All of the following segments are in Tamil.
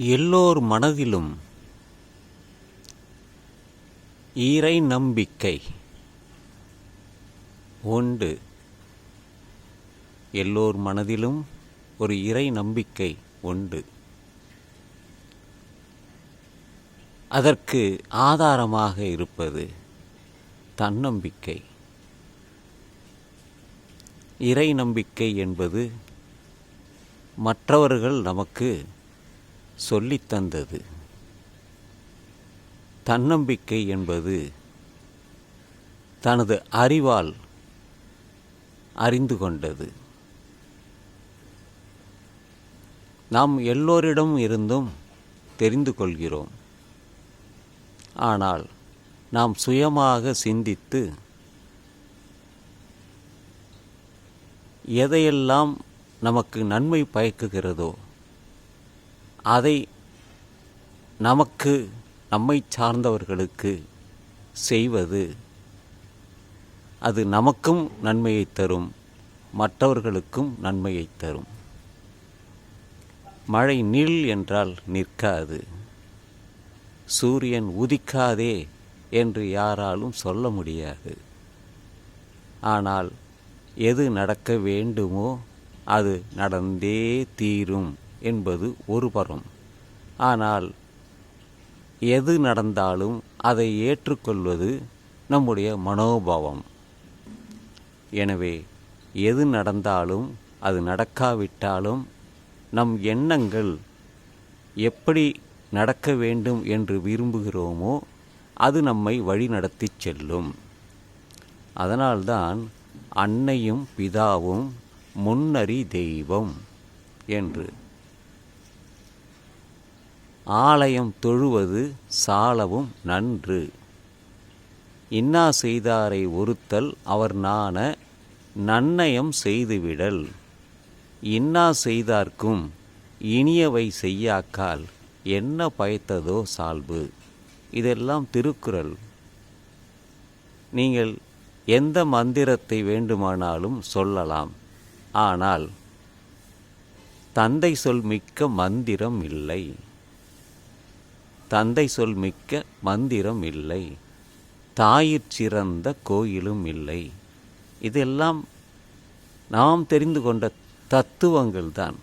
எல்லோர் மனதிலும் இறை நம்பிக்கை. உண்டு எல்லோர் மனதிலும் ஒரு இறை நம்பிக்கை உண்டு. அதற்கு ஆதாரமாக இருப்பது தன்னம்பிக்கை. இறை நம்பிக்கை என்பது மற்றவர்கள் நமக்கு சொல்லித்தந்தது. தன்னம்பிக்கை என்பது தனது அறிவால் அறிந்து கொண்டது நாம் எல்லோரிடம் இருந்தும் தெரிந்து கொள்கிறோம். ஆனால் நாம் சுயமாக சிந்தித்து எதையெல்லாம் நமக்கு நன்மை பயக்குகிறதோ அதை நமக்கு நம்மை சார்ந்தவர்களுக்கு செய்வது அது நமக்கும் நன்மையை தரும் மற்றவர்களுக்கும் நன்மையை தரும். மழை நில் என்றால் நிற்காது. சூரியன் உதிக்காதே என்று யாராலும் சொல்ல முடியாது. ஆனால் எது நடக்க வேண்டுமோ அது நடந்தே தீரும். என்பது ஒரு புறம் ஆனால் எது நடந்தாலும் அதை ஏற்றுக்கொள்வது நம்முடைய மனோபாவம். எனவே எது நடந்தாலும் அது நடக்காவிட்டாலும் நம் எண்ணங்கள் எப்படி நடக்க வேண்டும் என்று விரும்புகிறோமோ அது நம்மை வழிநடத்தி செல்லும். அதனால்தான் அன்னையும் பிதாவும் முன்னறி தெய்வம் என்று. ஆலயம் தொழுவது சாலவும் நன்று. இன்னா செய்தாரை ஒருத்தல் அவர் நாண நன்னயம் செய்துவிடல். இன்னா செய்தார்க்கும் இனியவை செய்யாக்கால் என்ன பயத்ததோ சால்பு. இதெல்லாம் திருக்குறள். நீங்கள் எந்த மந்திரத்தை வேண்டுமானாலும் சொல்லலாம். ஆனால் தந்தை சொல் மிக்க மந்திரம் இல்லை. தந்தை சொல் மிக்க மந்திரம் இல்லை. தாயிற் சிறந்த கோயிலும் இல்லை. இதெல்லாம் நாம் தெரிந்து கொண்ட தத்துவங்கள் தான்.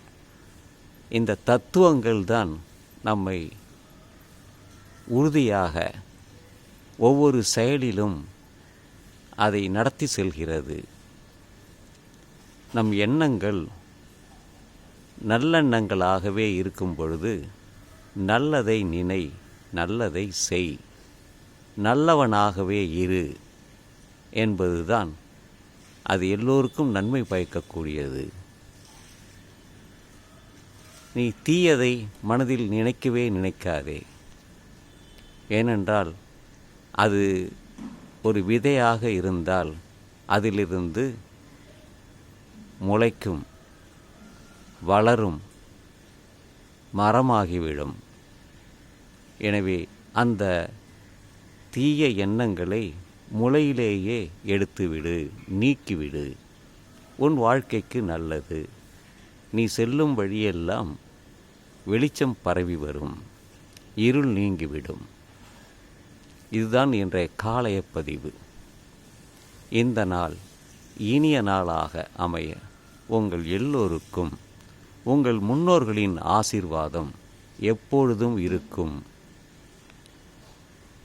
இந்த தத்துவங்கள் தான் நம்மை உறுதியாக ஒவ்வொரு செயலிலும் அதை நடத்தி செல்கிறது. நம் எண்ணங்கள் நல்லெண்ணங்களாகவே இருக்கும் பொழுது நல்லதை நினை நல்லதை செய். நல்லவனாகவே இரு என்பதுதான் அது எல்லோருக்கும் நன்மை பயக்கக்கூடியது. நீ தீயதை மனதில் நினைக்கவே நினைக்காதே. ஏனென்றால் அது ஒரு விதையாக இருந்தால் அதிலிருந்து முளைக்கும் வளரும் மரமாகிவிடும். எனவே அந்த தீய எண்ணங்களை முளையிலேயே எடுத்துவிடு நீக்கிவிடு. உன் வாழ்க்கைக்கு நல்லது. நீ செல்லும் வழியெல்லாம் வெளிச்சம் பரவி வரும். இருள் நீங்கிவிடும். இதுதான் இன்றைய காலைய பதிவு. இந்த நாள் இனிய நாளாக அமைய உங்கள் எல்லோருக்கும் உங்கள் முன்னோர்களின் ஆசீர்வாதம் எப்பொழுதும் இருக்கும்.